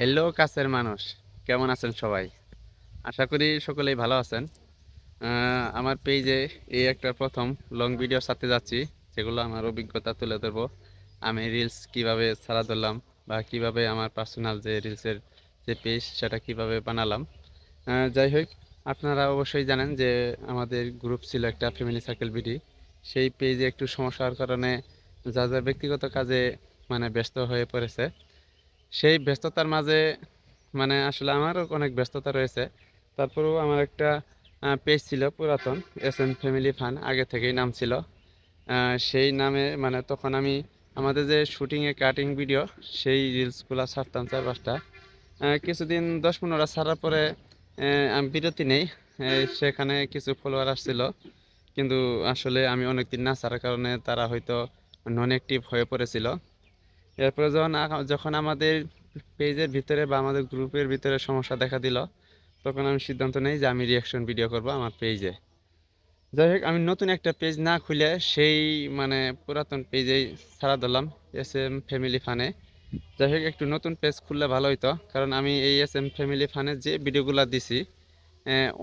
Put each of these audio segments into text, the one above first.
Hello, কাছের মানুষ। কেমন আছেন সবাই? আশা করি সকলেই ভালো আছেন। আমার পেজে এই একটা প্রথম লং ভিডিও ছাড়তে যাচ্ছি, যেগুলো আমার অভিজ্ঞতা তুলে ধরবো। আমি রিলস কীভাবে ছাড়া ধরলাম বা কীভাবে আমার পার্সোনাল যে রিলসের যে পেজ সেটা কীভাবে বানালাম। যাই হোক, আপনারা অবশ্যই জানেন যে আমাদের গ্রুপ ছিল একটা ফ্যামিলি সার্কেল বিডি সেই পেজে একটু সমস্যার কারণে যা যা ব্যক্তিগত কাজে মানে ব্যস্ত হয়ে পড়েছে সেই ব্যস্ততার মাঝে মানে আসলে আমারও অনেক ব্যস্ততা রয়েছে। তারপরেও আমার একটা পেজ ছিল পুরাতন এস এম ফ্যামিলি ফান আগে থেকেই নাম ছিল। সেই নামে মানে তখন আমি, আমাদের যে শুটিংয়ে কাটিং ভিডিও সেই রিলসগুলো ছাড়তাম চার পাঁচটা কিছুদিন, দশ পনেরো ছাড়ার পরে আমি বিরতি নেই সেখানে কিছু ফলোয়ার আসছিল। কিন্তু আসলে আমি অনেকদিন না ছাড়ার কারণে তারা হয়তো নন অ্যাক্টিভ হয়ে পড়েছিল। এরপরে যখন যখন আমাদের পেজের ভিতরে বা আমাদের গ্রুপের ভিতরে সমস্যা দেখা দিল, তখন আমি সিদ্ধান্ত নেই যে আমি রিয়াকশন ভিডিও করব আমার পেজে। যাই হোক, আমি নতুন একটা পেজ না খুলে সেই মানে পুরাতন পেজেই ছাড়া দিলাম এস এম ফ্যামিলি ফানে যাই হোক, একটু নতুন পেজ খুললে ভালো হইতো, কারণ আমি এই এস এম ফ্যামিলি ফানে যে ভিডিওগুলো দিছি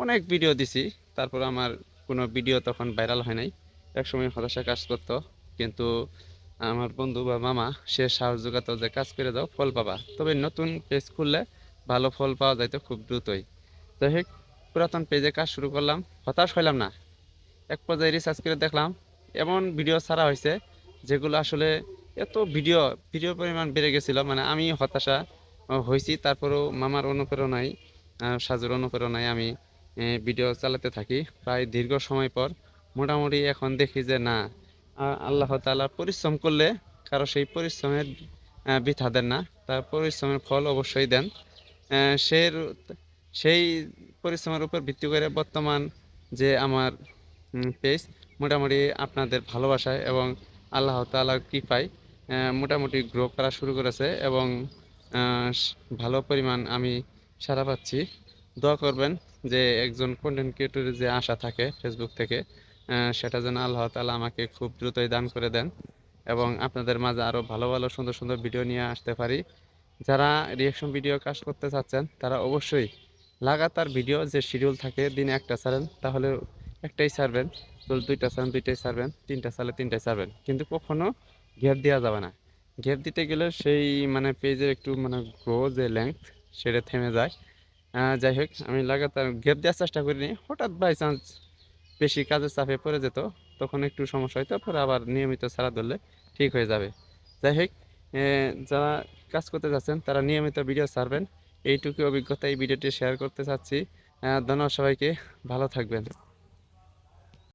অনেক ভিডিও দিছি, তারপর আমার কোনো ভিডিও তখন ভাইরাল হয় নাই। একসময় হতাশা কাজ করতো, কিন্তু আমার বন্ধু বা মামা, সে সাহস যোগাতো যে কাজ করে দাও ফল পাবা। তবে নতুন পেজ খুললে ভালো ফল পাওয়া যাইতো খুব দ্রুতই। যাই হোক পুরাতন পেজে কাজ শুরু করলাম, হতাশ হইলাম না। এক পর্যায়ে রিসার্চ করে দেখলাম, এমন ভিডিও ছাড়া হয়েছে যেগুলো আসলে এত ভিডিও ভিডিও পরিমাণ বেড়ে গেছিল। মানে আমি হতাশা হয়েছি তারপরেও মামার অনুপ্রেরণায় সাজুর অনুপ্রেরণায় আমি ভিডিও চালাতে থাকি। প্রায় দীর্ঘ সময় পর মোটামুটি এখন দেখি যে না আল্লাহ তাআলা পরিশ্রম করলে কারও সেই পরিশ্রমের বৃথা দেন না। তার পরিশ্রমের ফল অবশ্যই দেন। সে সেই পরিশ্রমের উপর ভিত্তি করে বর্তমান যে আমার পেজ মোটামুটি আপনাদের ভালোবাসায় এবং আল্লাহ তাআলার কৃপায় মোটামুটি গ্রো করা শুরু করেছে এবং ভালো পরিমাণ আমি সারা পাচ্ছি। দোয়া করবেন যে একজন কন্টেন্ট ক্রিয়েটরের যে আশা থাকে ফেসবুক থেকে সেটা যেন আল্লাহ তালা আমাকে খুব দ্রুতই দান করে দেন এবং আপনাদের মাঝে আরও ভালো ভালো, সুন্দর সুন্দর ভিডিও নিয়ে আসতে পারি। যারা রিয়াকশন ভিডিও কাজ করতে চাচ্ছেন, তারা অবশ্যই লাগাতার ভিডিও যে শিডিউল থাকে, দিনে একটা ছাড়েন, তাহলে একটাই ছাড়বেন। দুইটা ছাড়েন, দুইটাই ছাড়বেন, তিনটা ছাড়লে তিনটাই ছাড়বেন। কিন্তু কখনও গ্যাপ দেওয়া যাবে না। গ্যাপ দিতে গেলে সেই মানে পেজের একটু মানে গ্রো যে লেংথ সেটা থেমে যায়। যাই হোক, আমি লাগাতার গ্যাপ দেওয়ার চেষ্টা করিনি। হঠাৎ বাই চান্স বেশি কাজের চাপে পড়ে যেত, তখন একটু সমস্যা হইতো, পরে আবার নিয়মিত ছাড়া ধরলে ঠিক হয়ে যাবে। যাই হোক যারা কাজ করতে যাচ্ছেন, তারা নিয়মিত ভিডিও ছাড়বেন। এইটুকু অভিজ্ঞতা এই ভিডিওটি শেয়ার করতে চাচ্ছি। ধন্যবাদ সবাইকে। ভালো থাকবেন।